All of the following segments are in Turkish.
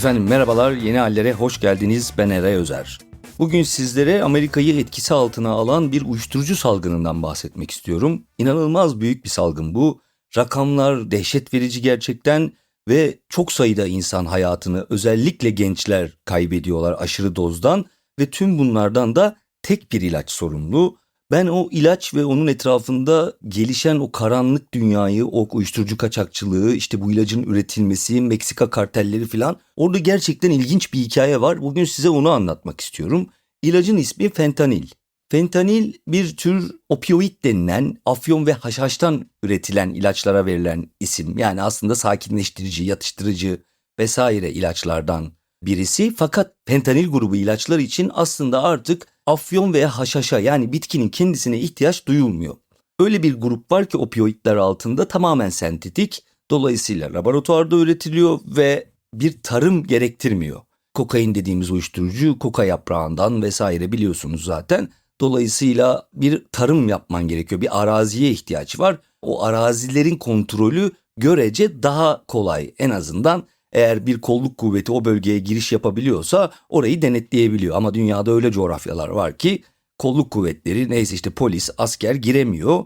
Efendim merhabalar, yeni hallere hoş geldiniz. Ben Eray Özer. Bugün sizlere Amerika'yı etkisi altına alan bir uyuşturucu salgınından bahsetmek istiyorum. İnanılmaz büyük bir salgın bu. Rakamlar dehşet verici gerçekten ve çok sayıda insan hayatını özellikle gençler kaybediyorlar aşırı dozdan ve tüm bunlardan da tek bir ilaç sorumlu. Ben o ilaç ve onun etrafında gelişen o karanlık dünyayı, o uyuşturucu kaçakçılığı, işte bu ilacın üretilmesi, Meksika kartelleri falan orada gerçekten ilginç bir hikaye var. Bugün size onu anlatmak istiyorum. İlacın ismi fentanil. Fentanil bir tür opioid denilen afyon ve haşhaştan üretilen ilaçlara verilen isim. Yani aslında sakinleştirici, yatıştırıcı vesaire ilaçlardan birisi. Fakat fentanil grubu ilaçlar için aslında artık afyon veya haşhaşa yani bitkinin kendisine ihtiyaç duyulmuyor. Öyle bir grup var ki opioidler altında tamamen sentetik. Dolayısıyla laboratuvarda üretiliyor ve bir tarım gerektirmiyor. Kokain dediğimiz uyuşturucu koka yaprağından vesaire biliyorsunuz zaten. Dolayısıyla bir tarım yapman gerekiyor. Bir araziye ihtiyaç var. O arazilerin kontrolü görece daha kolay en azından eğer bir kolluk kuvveti o bölgeye giriş yapabiliyorsa orayı denetleyebiliyor. Ama dünyada öyle coğrafyalar var ki kolluk kuvvetleri neyse işte polis, asker giremiyor.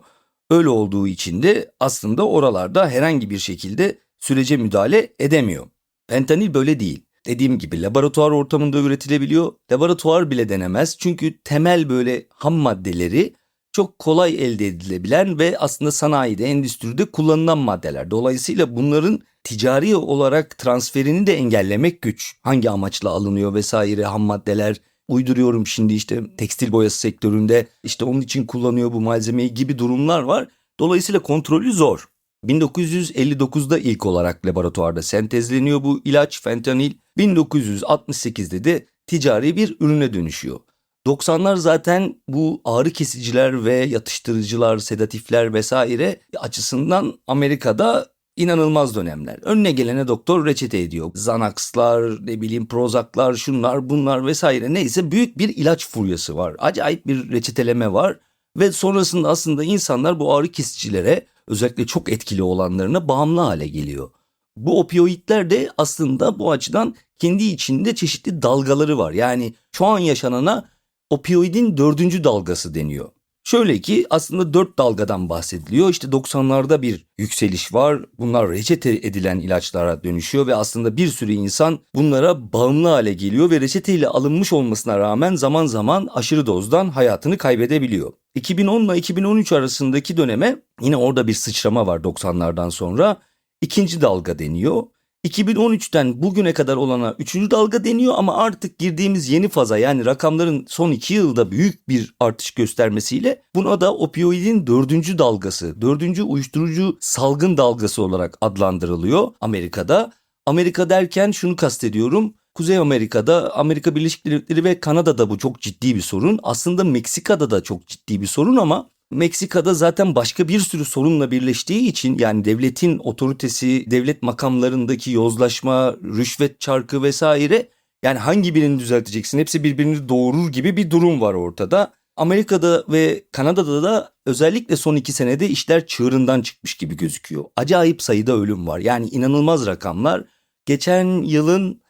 Öyle olduğu için de aslında oralarda herhangi bir şekilde sürece müdahale edemiyor. Fentanil böyle değil. Dediğim gibi laboratuvar ortamında üretilebiliyor. Laboratuvar bile denemez çünkü temel böyle ham maddeleri çok kolay elde edilebilen ve aslında sanayide, endüstride kullanılan maddeler. Dolayısıyla bunların ticari olarak transferini de engellemek güç. Hangi amaçla alınıyor vesaire ham maddeler uyduruyorum şimdi işte tekstil boyası sektöründe işte onun için kullanıyor bu malzemeyi gibi durumlar var. Dolayısıyla kontrolü zor. 1959'da ilk olarak laboratuvarda sentezleniyor bu ilaç fentanil. 1968'de de ticari bir ürüne dönüşüyor. 90'lar zaten bu ağrı kesiciler ve yatıştırıcılar, sedatifler vesaire açısından Amerika'da inanılmaz dönemler. Önüne gelene doktor reçete ediyor. Xanax'lar, ne bileyim Prozac'lar, şunlar bunlar vesaire neyse büyük bir ilaç furyası var. Acayip bir reçeteleme var ve sonrasında aslında insanlar bu ağrı kesicilere özellikle çok etkili olanlarına bağımlı hale geliyor. Bu opioidler de aslında bu açıdan kendi içinde çeşitli dalgaları var. Yani şu an yaşanana opioidin dördüncü dalgası deniyor. Şöyle ki aslında dört dalgadan bahsediliyor. İşte 90'larda bir yükseliş var. Bunlar reçete edilen ilaçlara dönüşüyor ve aslında bir sürü insan bunlara bağımlı hale geliyor ve reçeteyle alınmış olmasına rağmen zaman zaman aşırı dozdan hayatını kaybedebiliyor. 2010 ile 2013 arasındaki döneme yine orada bir sıçrama var 90'lardan sonra. İkinci dalga deniyor. 2013'ten bugüne kadar olana 3. dalga deniyor ama artık girdiğimiz yeni faza yani rakamların son 2 yılda büyük bir artış göstermesiyle buna da opioidin 4. dalgası, 4. uyuşturucu salgın dalgası olarak adlandırılıyor Amerika'da. Amerika derken şunu kastediyorum. Kuzey Amerika'da, Amerika Birleşik Devletleri ve Kanada'da bu çok ciddi bir sorun. Aslında Meksika'da da çok ciddi bir sorun ama Meksika'da zaten başka bir sürü sorunla birleştiği için yani devletin otoritesi, devlet makamlarındaki yozlaşma, rüşvet çarkı vesaire yani hangi birini düzelteceksin hepsi birbirini doğurur gibi bir durum var ortada. Amerika'da ve Kanada'da da özellikle son iki senede işler çığırından çıkmış gibi gözüküyor. Acayip sayıda ölüm var yani inanılmaz rakamlar. Geçen yılın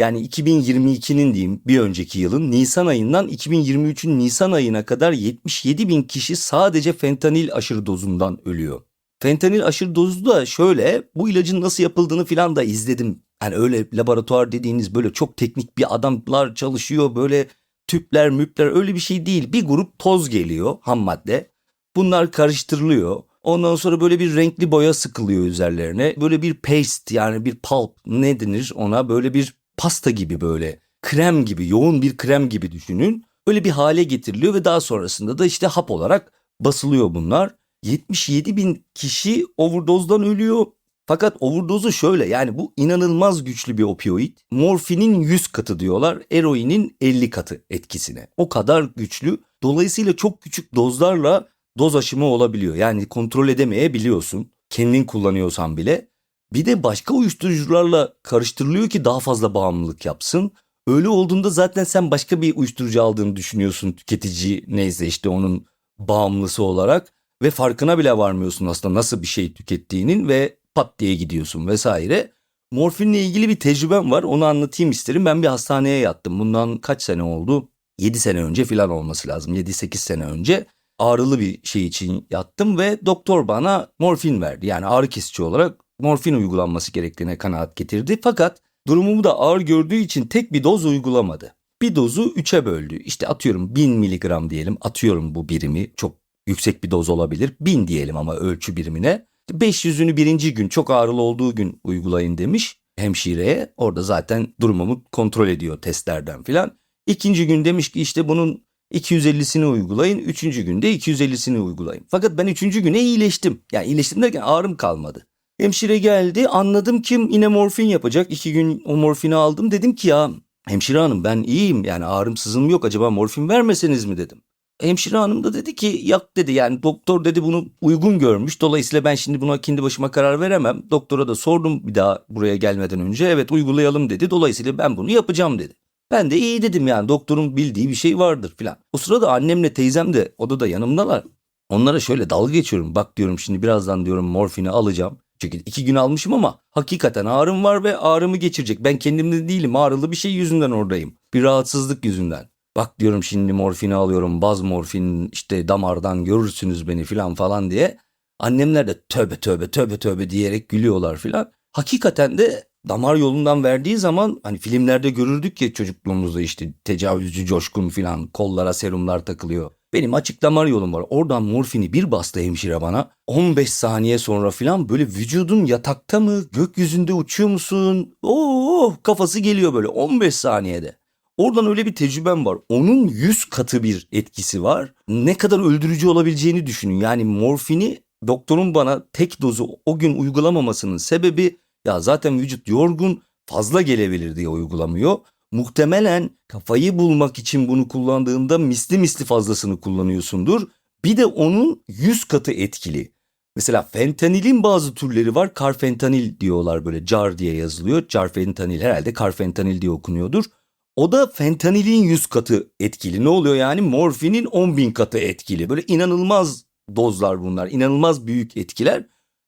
yani 2022'nin diyeyim bir önceki yılın Nisan ayından 2023'ün Nisan ayına kadar 77 bin kişi sadece fentanil aşırı dozundan ölüyor. Fentanil aşırı dozu da şöyle bu ilacın nasıl yapıldığını filan da izledim. Yani öyle laboratuvar dediğiniz böyle çok teknik bir adamlar çalışıyor böyle tüpler müpler öyle bir şey değil. Bir grup toz geliyor ham madde. Bunlar karıştırılıyor. Ondan sonra böyle bir renkli boya sıkılıyor üzerlerine. Böyle bir paste yani bir pulp ne denir ona böyle bir pasta gibi böyle krem gibi yoğun bir krem gibi düşünün. Öyle bir hale getiriliyor ve daha sonrasında da işte hap olarak basılıyor bunlar. 77 bin kişi overdose'dan ölüyor. Fakat overdose'u şöyle yani bu inanılmaz güçlü bir opioid. Morfinin 100 katı diyorlar, eroinin 50 katı etkisine. O kadar güçlü. Dolayısıyla çok küçük dozlarla doz aşımı olabiliyor. Yani kontrol edemeyebiliyorsun. Kendin kullanıyorsan bile. Bir de başka uyuşturucularla karıştırılıyor ki daha fazla bağımlılık yapsın. Öyle olduğunda zaten sen başka bir uyuşturucu aldığını düşünüyorsun tüketici neyse işte onun bağımlısı olarak ve farkına bile varmıyorsun aslında nasıl bir şey tükettiğinin ve pat diye gidiyorsun vesaire. morfinle ilgili bir tecrübem var. Onu anlatayım isterim. Ben bir hastaneye yattım. Bundan kaç sene oldu? 7 sene önce falan olması lazım. 7-8 sene önce ağrılı bir şey için yattım ve doktor bana morfin verdi. Yani ağrı kesici olarak morfin uygulanması gerektiğine kanaat getirdi. Fakat durumumu da ağır gördüğü için tek bir doz uygulamadı. Bir dozu 3'e böldü. İşte atıyorum 1000 miligram diyelim. Atıyorum bu birimi. Çok yüksek bir doz olabilir. 1000 diyelim ama ölçü birimine. 500'ünü birinci gün çok ağrılı olduğu gün uygulayın demiş hemşireye. Orada zaten durumumu kontrol ediyor testlerden filan. İkinci gün demiş ki işte bunun 250'sini uygulayın. Üçüncü günde 250'sini uygulayın. Fakat ben üçüncü güne iyileştim. Yani iyileştim derken ağrım kalmadı. Hemşire geldi anladım ki yine morfin yapacak. İki gün o morfini aldım. Dedim ki ya hemşire hanım ben iyiyim yani ağrım sızım yok acaba morfin vermeseniz mi dedim. Hemşire hanım da dedi ki yak dedi yani doktor dedi bunu uygun görmüş. Dolayısıyla ben şimdi buna kendi başıma karar veremem. Doktora da sordum bir daha buraya gelmeden önce evet uygulayalım dedi. Dolayısıyla ben bunu yapacağım dedi. Ben de iyi dedim yani doktorun bildiği bir şey vardır filan. O sırada annemle teyzem de odada yanımdalar. Onlara şöyle dalga geçiyorum. Bak diyorum şimdi birazdan diyorum morfini alacağım. Çünkü iki gün almışım ama hakikaten ağrım var ve ağrımı geçirecek. Ben kendimde değilim ağrılı bir şey yüzünden oradayım. Bir rahatsızlık yüzünden. Bak diyorum şimdi morfini alıyorum baz morfin işte damardan görürsünüz beni filan falan diye. Annemler de tövbe tövbe tövbe tövbe diyerek gülüyorlar filan. Hakikaten de damar yolundan verdiği zaman hani filmlerde görürdük ya çocukluğumuzda işte tecavüzcü coşkun filan kollara serumlar takılıyor. Benim açık damar yolum var. Oradan morfini bir bastı hemşire bana. 15 saniye sonra filan böyle vücudun yatakta mı? Gökyüzünde uçuyor musun? Oo kafası geliyor böyle 15 saniyede. Oradan öyle bir tecrübem var. Onun 100 katı bir etkisi var. Ne kadar öldürücü olabileceğini düşünün. Yani morfini doktorun bana tek dozu o gün uygulamamasının sebebi ya zaten vücut yorgun fazla gelebilir diye uygulamıyor. Muhtemelen kafayı bulmak için bunu kullandığında misli misli fazlasını kullanıyorsundur. Bir de onun 100 katı etkili. Mesela fentanilin bazı türleri var. Karfentanil diyorlar böyle car diye yazılıyor. Carfentanil herhalde karfentanil diye okunuyordur. O da fentanilin 100 katı etkili. Ne oluyor yani? Morfinin 10 bin katı etkili. Böyle inanılmaz dozlar bunlar. İnanılmaz büyük etkiler.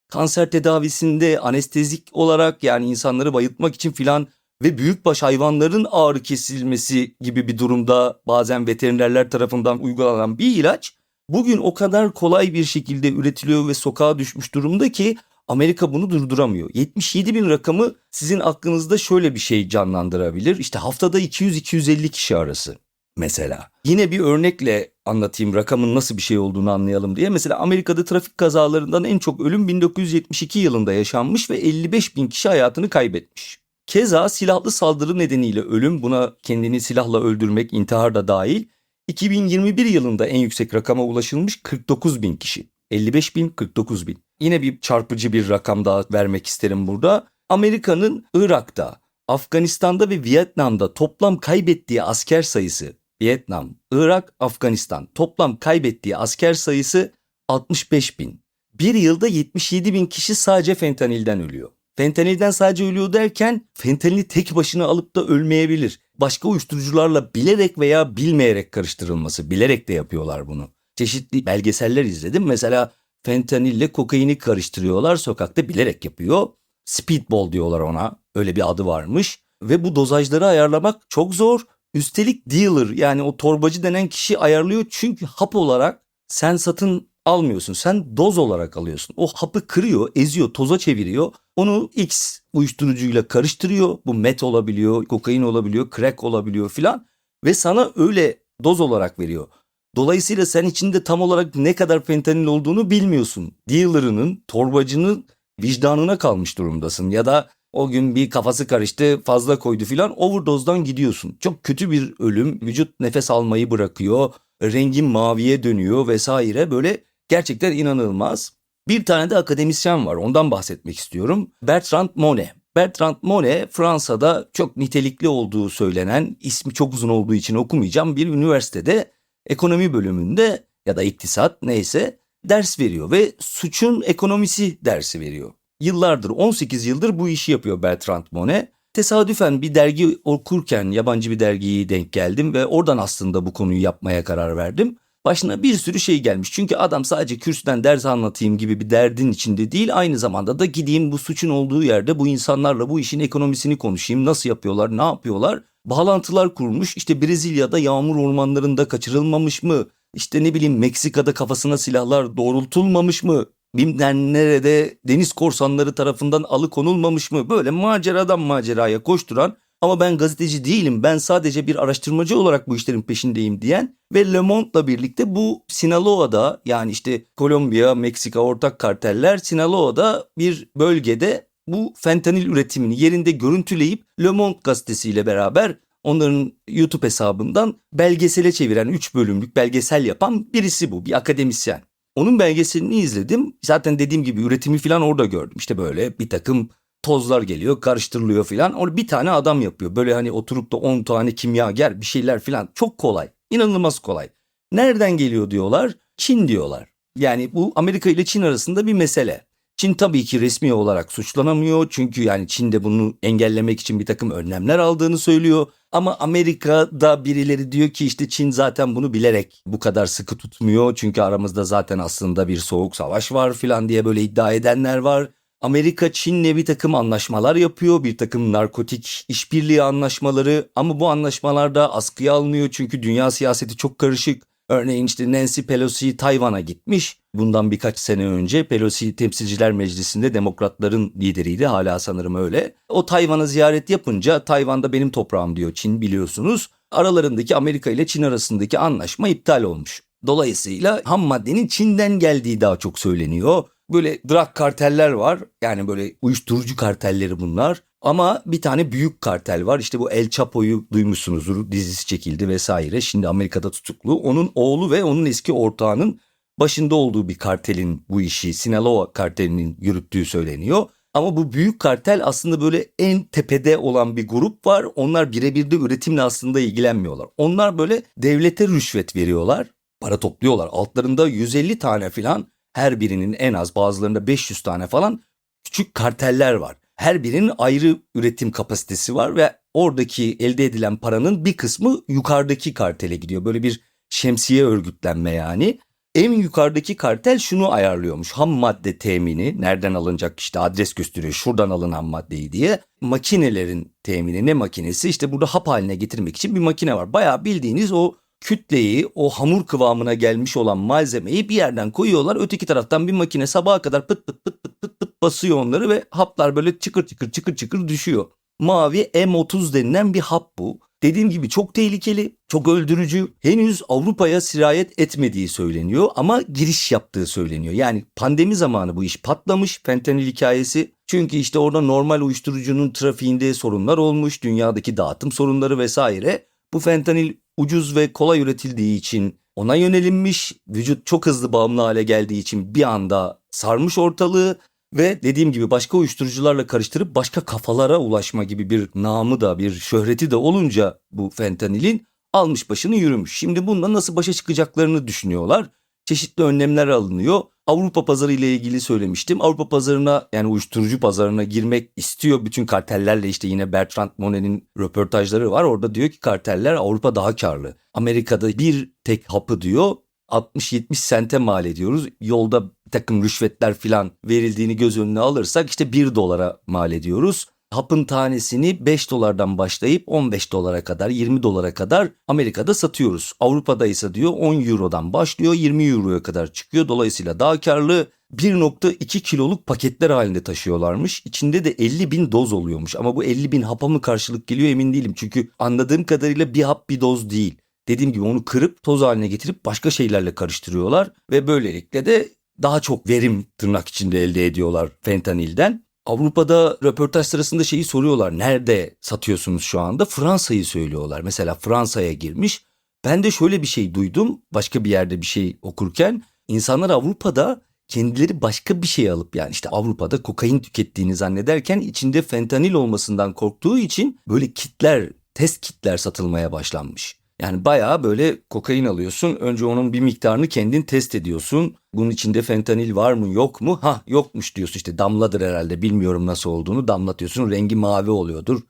Kanser tedavisinde anestezik olarak yani insanları bayıltmak için filan ve büyükbaş hayvanların ağrı kesilmesi gibi bir durumda bazen veterinerler tarafından uygulanan bir ilaç bugün o kadar kolay bir şekilde üretiliyor ve sokağa düşmüş durumda ki Amerika bunu durduramıyor. 77 bin rakamı sizin aklınızda şöyle bir şey canlandırabilir. İşte haftada 200-250 kişi arası mesela. Yine bir örnekle anlatayım rakamın nasıl bir şey olduğunu anlayalım diye. Mesela Amerika'da trafik kazalarından en çok ölüm 1972 yılında yaşanmış ve 55 bin kişi hayatını kaybetmiş. Keza silahlı saldırı nedeniyle ölüm buna kendini silahla öldürmek intihar da dahil 2021 yılında en yüksek rakama ulaşılmış 49 bin kişi. 55 bin 49 bin. Yine bir çarpıcı bir rakam daha vermek isterim burada. Amerika'nın Irak'ta, Afganistan'da ve Vietnam'da toplam kaybettiği asker sayısı Vietnam, Irak, Afganistan toplam kaybettiği asker sayısı 65 bin. Bir yılda 77 bin kişi sadece fentanilden ölüyor. Fentanilden sadece ölüyor derken fentanili tek başına alıp da ölmeyebilir. Başka uyuşturucularla bilerek veya bilmeyerek karıştırılması. Bilerek de yapıyorlar bunu. Çeşitli belgeseller izledim. Mesela fentanille kokaini karıştırıyorlar. Sokakta bilerek yapıyor. Speedball diyorlar ona. Öyle bir adı varmış. Ve bu dozajları ayarlamak çok zor. Üstelik dealer yani o torbacı denen kişi ayarlıyor. Çünkü hap olarak sen satın almıyorsun. Sen doz olarak alıyorsun. O hapı kırıyor, eziyor, toza çeviriyor. Onu X uyuşturucuyla karıştırıyor. Bu met olabiliyor, kokain olabiliyor, crack olabiliyor filan. Ve sana öyle doz olarak veriyor. Dolayısıyla sen içinde tam olarak ne kadar fentanil olduğunu bilmiyorsun. Dealer'ının, torbacının vicdanına kalmış durumdasın. Ya da o gün bir kafası karıştı fazla koydu filan overdose'dan gidiyorsun. Çok kötü bir ölüm. Vücut nefes almayı bırakıyor. Rengin maviye dönüyor vesaire. Böyle gerçekten inanılmaz. Bir tane de akademisyen var ondan bahsetmek istiyorum. Bertrand Monet. Bertrand Monet Fransa'da çok nitelikli olduğu söylenen ismi çok uzun olduğu için okumayacağım bir üniversitede ekonomi bölümünde ya da iktisat neyse ders veriyor ve suçun ekonomisi dersi veriyor. Yıllardır 18 yıldır bu işi yapıyor Bertrand Monet. Tesadüfen bir dergi okurken yabancı bir dergiyi denk geldim ve oradan aslında bu konuyu yapmaya karar verdim. Başına bir sürü şey gelmiş. Çünkü adam sadece kürsüden ders anlatayım gibi bir derdin içinde değil. Aynı zamanda da gideyim bu suçun olduğu yerde bu insanlarla bu işin ekonomisini konuşayım. Nasıl yapıyorlar, ne yapıyorlar? Bağlantılar kurmuş. İşte Brezilya'da yağmur ormanlarında kaçırılmamış mı? İşte ne bileyim Meksika'da kafasına silahlar doğrultulmamış mı? Bilmem nerede deniz korsanları tarafından alıkonulmamış mı? Böyle maceradan maceraya koşturan ama ben gazeteci değilim ben sadece bir araştırmacı olarak bu işlerin peşindeyim diyen ve Le Monde'la birlikte bu Sinaloa'da yani işte Kolombiya, Meksika ortak karteller Sinaloa'da bir bölgede bu fentanil üretimini yerinde görüntüleyip Le Monde gazetesiyle beraber onların YouTube hesabından belgesele çeviren 3 bölümlük belgesel yapan birisi bu bir akademisyen. Onun belgeselini izledim. Zaten dediğim gibi üretimi falan orada gördüm. İşte böyle bir takım tozlar geliyor, karıştırılıyor falan. Onu bir tane adam yapıyor. Böyle hani oturup da 10 tane kimyager bir şeyler falan. Çok kolay. İnanılmaz kolay. Nereden geliyor diyorlar? Çin diyorlar. Yani bu Amerika ile Çin arasında bir mesele. Çin tabii ki resmi olarak suçlanamıyor çünkü yani Çin de bunu engellemek için bir takım önlemler aldığını söylüyor. Ama Amerika'da birileri diyor ki işte Çin zaten bunu bilerek bu kadar sıkı tutmuyor. Çünkü aramızda zaten aslında bir soğuk savaş var filan diye böyle iddia edenler var. Amerika Çin'le bir takım anlaşmalar yapıyor. Bir takım narkotik işbirliği anlaşmaları ama bu anlaşmalarda askıya alınıyor çünkü dünya siyaseti çok karışık. Örneğin işte Nancy Pelosi Tayvan'a gitmiş. Bundan birkaç sene önce Pelosi Temsilciler Meclisi'nde demokratların lideriydi hala sanırım öyle. O Tayvan'a ziyaret yapınca Tayvan'da benim toprağım diyor Çin biliyorsunuz. Aralarındaki Amerika ile Çin arasındaki anlaşma iptal olmuş. Dolayısıyla ham maddenin Çin'den geldiği daha çok söyleniyor. Böyle drug karteller var. Yani böyle uyuşturucu kartelleri bunlar. Ama bir tane büyük kartel var. İşte bu El Chapo'yu duymuşsunuzdur. Dizisi çekildi vesaire. Şimdi Amerika'da tutuklu. Onun oğlu ve onun eski ortağının başında olduğu bir kartelin bu işi Sinaloa kartelinin yürüttüğü söyleniyor. Ama bu büyük kartel aslında böyle en tepede olan bir grup var. Onlar birebir de üretimle aslında ilgilenmiyorlar. Onlar böyle devlete rüşvet veriyorlar. Para topluyorlar. Altlarında 150 tane falan her birinin en az bazılarında 500 tane falan küçük karteller var. Her birinin ayrı üretim kapasitesi var ve oradaki elde edilen paranın bir kısmı yukarıdaki kartele gidiyor. Böyle bir şemsiye örgütlenme yani. En yukarıdaki kartel şunu ayarlıyormuş. Ham madde temini nereden alınacak işte adres gösteriyor şuradan alınan maddeyi diye. Makinelerin temini ne makinesi işte burada hap haline getirmek için bir makine var. Bayağı bildiğiniz o kütleyi o hamur kıvamına gelmiş olan malzemeyi bir yerden koyuyorlar. Öteki taraftan bir makine sabaha kadar pıt pıt pıt pıt pıt pıt basıyor onları ve haplar böyle çıkır çıkır çıkır çıkır düşüyor. Mavi M30 denilen bir hap bu. Dediğim gibi çok tehlikeli, çok öldürücü. Henüz Avrupa'ya sirayet etmediği söyleniyor ama giriş yaptığı söyleniyor. Yani pandemi zamanı bu iş patlamış fentanil hikayesi. Çünkü işte orada normal uyuşturucunun trafiğinde sorunlar olmuş, dünyadaki dağıtım sorunları vesaire. Bu fentanil ucuz ve kolay üretildiği için ona yönelinmiş, vücut çok hızlı bağımlı hale geldiği için bir anda sarmış ortalığı ve dediğim gibi başka uyuşturucularla karıştırıp başka kafalara ulaşma gibi bir namı da bir şöhreti de olunca bu fentanilin almış başını yürümüş. Şimdi bununla nasıl başa çıkacaklarını düşünüyorlar. Çeşitli önlemler alınıyor. Avrupa pazarı ile ilgili söylemiştim. Avrupa pazarına yani uyuşturucu pazarına girmek istiyor. Bütün kartellerle işte yine Bertrand Monet'in röportajları var. Orada diyor ki karteller Avrupa daha karlı. Amerika'da bir tek hapı diyor 60-70 sente mal ediyoruz. Yolda takım rüşvetler filan verildiğini göz önüne alırsak işte 1 dolara mal ediyoruz. Hapın tanesini 5 dolardan başlayıp 15 dolara kadar 20 dolara kadar Amerika'da satıyoruz. Avrupa'da ise diyor 10 eurodan başlıyor 20 euroya kadar çıkıyor. Dolayısıyla daha karlı 1.2 kiloluk paketler halinde taşıyorlarmış. İçinde de 50 bin doz oluyormuş. Ama bu 50 bin hapa mı karşılık geliyor emin değilim. Çünkü anladığım kadarıyla bir hap bir doz değil. Dediğim gibi onu kırıp toz haline getirip başka şeylerle karıştırıyorlar. Ve böylelikle de daha çok verim tırnak içinde elde ediyorlar fentanilden. Avrupa'da röportaj sırasında şeyi soruyorlar. Nerede satıyorsunuz şu anda? Fransa'yı söylüyorlar. Mesela Fransa'ya girmiş. Ben de şöyle bir şey duydum. Başka bir yerde bir şey okurken. insanlar Avrupa'da kendileri başka bir şey alıp yani işte Avrupa'da kokain tükettiğini zannederken içinde fentanil olmasından korktuğu için böyle kitler, test kitler satılmaya başlanmış. Yani bayağı böyle kokain alıyorsun. Önce onun bir miktarını kendin test ediyorsun. Bunun içinde fentanil var mı yok mu? Ha yokmuş diyorsun işte damladır herhalde bilmiyorum nasıl olduğunu damlatıyorsun. Rengi mavi oluyordur.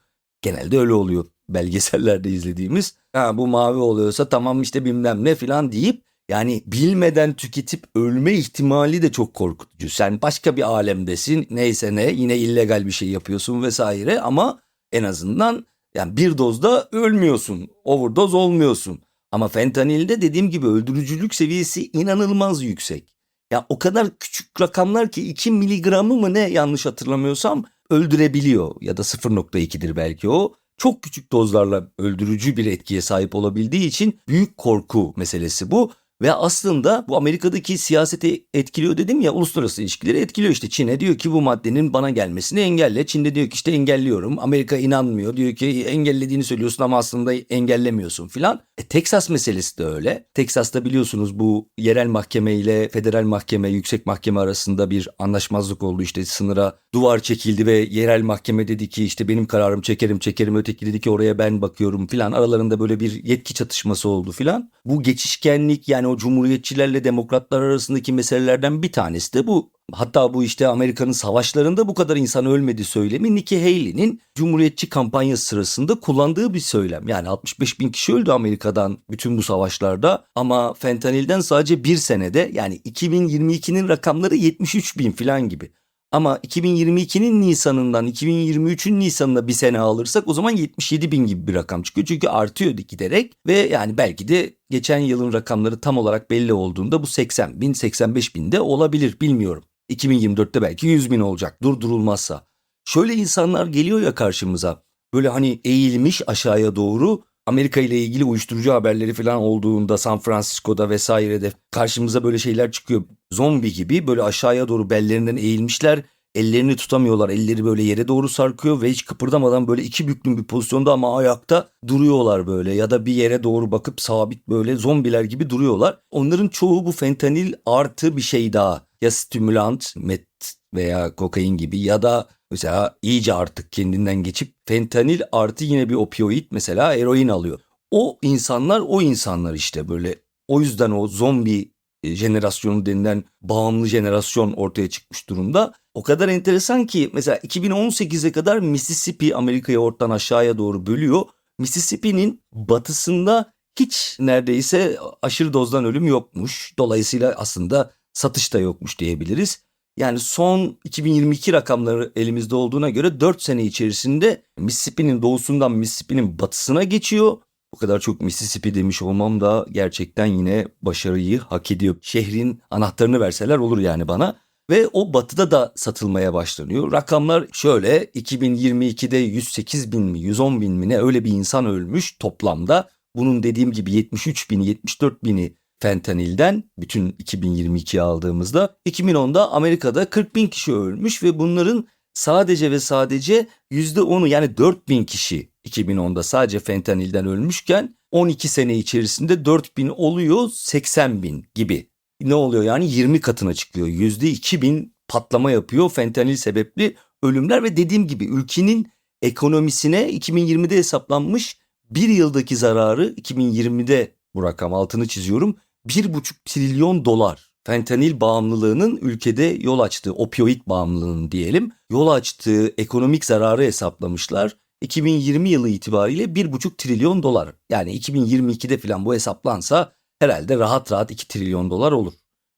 Genelde öyle oluyor belgesellerde izlediğimiz. Ha bu mavi oluyorsa tamam işte bilmem ne filan deyip Yani bilmeden tüketip ölme ihtimali de çok korkutucu. Sen başka bir alemdesin neyse ne yine illegal bir şey yapıyorsun vesaire ama en azından yani bir dozda ölmüyorsun. Overdose olmuyorsun. Ama fentanilde dediğim gibi öldürücülük seviyesi inanılmaz yüksek. Ya o kadar küçük rakamlar ki 2 miligramı mı ne yanlış hatırlamıyorsam öldürebiliyor. Ya da 0.2'dir belki o. Çok küçük dozlarla öldürücü bir etkiye sahip olabildiği için büyük korku meselesi bu. Ve aslında bu Amerika'daki siyaseti etkiliyor dedim ya uluslararası ilişkileri etkiliyor işte. Çin'e diyor ki bu maddenin bana gelmesini engelle. Çin'de diyor ki işte engelliyorum. Amerika inanmıyor. Diyor ki engellediğini söylüyorsun ama aslında engellemiyorsun filan. E, Teksas meselesi de öyle. Teksas'ta biliyorsunuz bu yerel mahkeme ile federal mahkeme, yüksek mahkeme arasında bir anlaşmazlık oldu. İşte sınıra duvar çekildi ve yerel mahkeme dedi ki işte benim kararım çekerim çekerim. Öteki dedi ki oraya ben bakıyorum filan. Aralarında böyle bir yetki çatışması oldu filan. Bu geçişkenlik yani o cumhuriyetçilerle demokratlar arasındaki meselelerden bir tanesi de bu. Hatta bu işte Amerika'nın savaşlarında bu kadar insan ölmedi söylemi Nikki Haley'nin Cumhuriyetçi kampanyası sırasında kullandığı bir söylem. Yani 65 bin kişi öldü Amerika'dan bütün bu savaşlarda ama fentanilden sadece bir senede yani 2022'nin rakamları 73 bin falan gibi. Ama 2022'nin Nisan'ından 2023'ün Nisan'ına bir sene alırsak o zaman 77 bin gibi bir rakam çıkıyor. Çünkü artıyor giderek ve yani belki de geçen yılın rakamları tam olarak belli olduğunda bu 80 bin 85 bin de olabilir bilmiyorum. 2024'te belki 100 bin olacak durdurulmazsa. Şöyle insanlar geliyor ya karşımıza böyle hani eğilmiş aşağıya doğru Amerika ile ilgili uyuşturucu haberleri falan olduğunda San Francisco'da vesairede karşımıza böyle şeyler çıkıyor. Zombi gibi böyle aşağıya doğru bellerinden eğilmişler. Ellerini tutamıyorlar. Elleri böyle yere doğru sarkıyor ve hiç kıpırdamadan böyle iki büklüm bir pozisyonda ama ayakta duruyorlar böyle. Ya da bir yere doğru bakıp sabit böyle zombiler gibi duruyorlar. Onların çoğu bu fentanil artı bir şey daha. Ya stimülant, met veya kokain gibi ya da mesela iyice artık kendinden geçip fentanil artı yine bir opioid mesela eroin alıyor. O insanlar o insanlar işte böyle o yüzden o zombi jenerasyonu denilen bağımlı jenerasyon ortaya çıkmış durumda. O kadar enteresan ki mesela 2018'e kadar Mississippi Amerika'yı ortadan aşağıya doğru bölüyor. Mississippi'nin batısında hiç neredeyse aşırı dozdan ölüm yokmuş. Dolayısıyla aslında satış da yokmuş diyebiliriz. Yani son 2022 rakamları elimizde olduğuna göre 4 sene içerisinde Mississippi'nin doğusundan Mississippi'nin batısına geçiyor. Bu kadar çok Mississippi demiş olmam da gerçekten yine başarıyı hak ediyor. Şehrin anahtarını verseler olur yani bana. Ve o batıda da satılmaya başlanıyor. Rakamlar şöyle 2022'de 108 bin mi 110 bin mi ne öyle bir insan ölmüş toplamda. Bunun dediğim gibi 73 bini 74 bini fentanilden bütün 2022'yi aldığımızda 2010'da Amerika'da 40 bin kişi ölmüş ve bunların sadece ve sadece %10'u yani 4 bin kişi 2010'da sadece fentanilden ölmüşken 12 sene içerisinde 4 bin oluyor 80 bin gibi. Ne oluyor yani 20 katına çıkıyor. %2 bin patlama yapıyor fentanil sebepli ölümler ve dediğim gibi ülkenin ekonomisine 2020'de hesaplanmış bir yıldaki zararı 2020'de bu rakam altını çiziyorum 1,5 trilyon dolar fentanil bağımlılığının ülkede yol açtığı opioid bağımlılığının diyelim yol açtığı ekonomik zararı hesaplamışlar. 2020 yılı itibariyle 1,5 trilyon dolar. Yani 2022'de falan bu hesaplansa herhalde rahat rahat 2 trilyon dolar olur.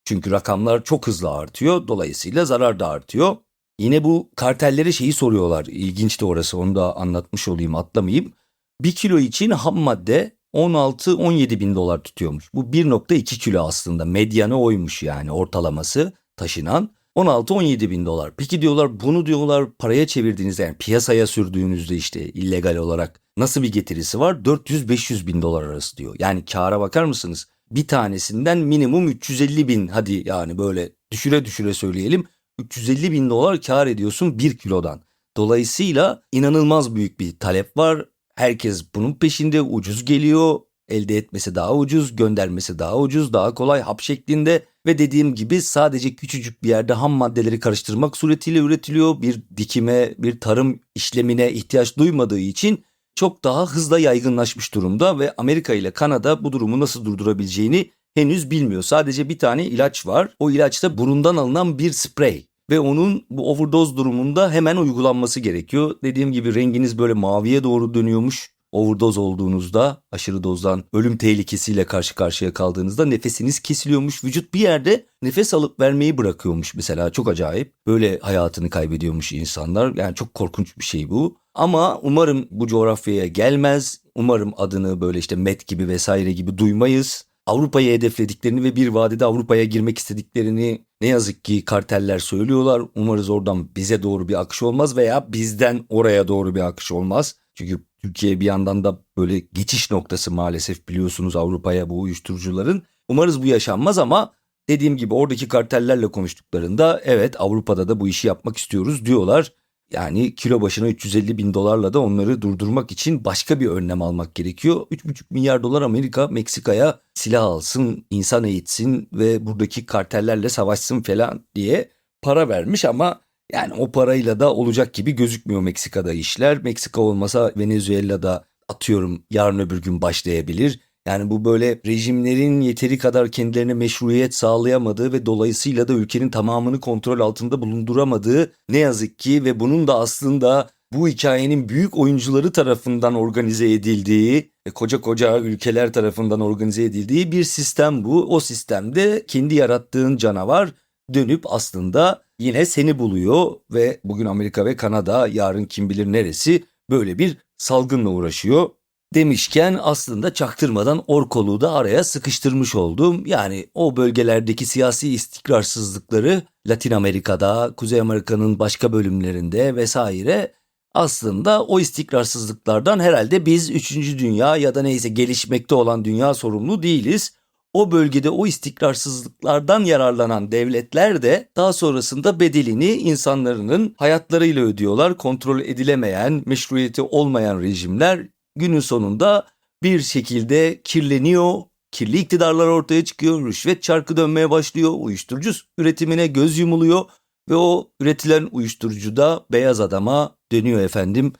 Çünkü rakamlar çok hızlı artıyor. Dolayısıyla zarar da artıyor. Yine bu kartellere şeyi soruyorlar. İlginç de orası onu da anlatmış olayım atlamayayım. Bir kilo için ham madde 16-17 bin dolar tutuyormuş. Bu 1.2 kilo aslında medyanı oymuş yani ortalaması taşınan 16-17 bin dolar. Peki diyorlar bunu diyorlar paraya çevirdiğinizde yani piyasaya sürdüğünüzde işte illegal olarak nasıl bir getirisi var? 400-500 bin dolar arası diyor. Yani kâra bakar mısınız? Bir tanesinden minimum 350 bin hadi yani böyle düşüre düşüre söyleyelim 350 bin dolar kar ediyorsun 1 kilodan. Dolayısıyla inanılmaz büyük bir talep var Herkes bunun peşinde ucuz geliyor. Elde etmesi daha ucuz, göndermesi daha ucuz, daha kolay hap şeklinde ve dediğim gibi sadece küçücük bir yerde ham maddeleri karıştırmak suretiyle üretiliyor. Bir dikime, bir tarım işlemine ihtiyaç duymadığı için çok daha hızla yaygınlaşmış durumda ve Amerika ile Kanada bu durumu nasıl durdurabileceğini henüz bilmiyor. Sadece bir tane ilaç var. O ilaç da burundan alınan bir sprey ve onun bu overdose durumunda hemen uygulanması gerekiyor. Dediğim gibi renginiz böyle maviye doğru dönüyormuş. overdose olduğunuzda aşırı dozdan ölüm tehlikesiyle karşı karşıya kaldığınızda nefesiniz kesiliyormuş. Vücut bir yerde nefes alıp vermeyi bırakıyormuş mesela çok acayip. Böyle hayatını kaybediyormuş insanlar. Yani çok korkunç bir şey bu. Ama umarım bu coğrafyaya gelmez. Umarım adını böyle işte Met gibi vesaire gibi duymayız. Avrupa'yı hedeflediklerini ve bir vadede Avrupa'ya girmek istediklerini ne yazık ki karteller söylüyorlar. Umarız oradan bize doğru bir akış olmaz veya bizden oraya doğru bir akış olmaz. Çünkü Türkiye bir yandan da böyle geçiş noktası maalesef biliyorsunuz Avrupa'ya bu uyuşturucuların. Umarız bu yaşanmaz ama dediğim gibi oradaki kartellerle konuştuklarında evet Avrupa'da da bu işi yapmak istiyoruz diyorlar. Yani kilo başına 350 bin dolarla da onları durdurmak için başka bir önlem almak gerekiyor. 3,5 milyar dolar Amerika Meksika'ya silah alsın, insan eğitsin ve buradaki kartellerle savaşsın falan diye para vermiş ama yani o parayla da olacak gibi gözükmüyor Meksika'da işler. Meksika olmasa Venezuela'da atıyorum yarın öbür gün başlayabilir. Yani bu böyle rejimlerin yeteri kadar kendilerine meşruiyet sağlayamadığı ve dolayısıyla da ülkenin tamamını kontrol altında bulunduramadığı ne yazık ki ve bunun da aslında bu hikayenin büyük oyuncuları tarafından organize edildiği ve koca koca ülkeler tarafından organize edildiği bir sistem bu. O sistemde kendi yarattığın canavar dönüp aslında yine seni buluyor ve bugün Amerika ve Kanada yarın kim bilir neresi böyle bir salgınla uğraşıyor demişken aslında çaktırmadan Orkol'u da araya sıkıştırmış oldum. Yani o bölgelerdeki siyasi istikrarsızlıkları Latin Amerika'da, Kuzey Amerika'nın başka bölümlerinde vesaire aslında o istikrarsızlıklardan herhalde biz 3. dünya ya da neyse gelişmekte olan dünya sorumlu değiliz. O bölgede o istikrarsızlıklardan yararlanan devletler de daha sonrasında bedelini insanların hayatlarıyla ödüyorlar. Kontrol edilemeyen, meşruiyeti olmayan rejimler günün sonunda bir şekilde kirleniyor. Kirli iktidarlar ortaya çıkıyor, rüşvet çarkı dönmeye başlıyor, uyuşturucu üretimine göz yumuluyor ve o üretilen uyuşturucu da beyaz adama dönüyor efendim.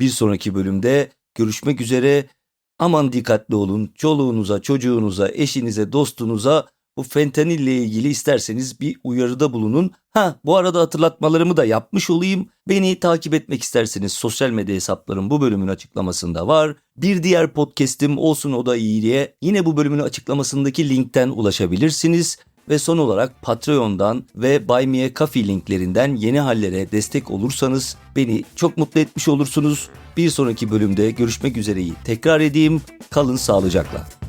Bir sonraki bölümde görüşmek üzere. Aman dikkatli olun. Çoluğunuza, çocuğunuza, eşinize, dostunuza bu fentanille ilgili isterseniz bir uyarıda bulunun. Ha bu arada hatırlatmalarımı da yapmış olayım. Beni takip etmek isterseniz sosyal medya hesaplarım bu bölümün açıklamasında var. Bir diğer podcast'im olsun o da iyi diye yine bu bölümün açıklamasındaki linkten ulaşabilirsiniz. Ve son olarak Patreon'dan ve Buy Me a Coffee linklerinden yeni hallere destek olursanız beni çok mutlu etmiş olursunuz. Bir sonraki bölümde görüşmek üzereyi tekrar edeyim. Kalın sağlıcakla.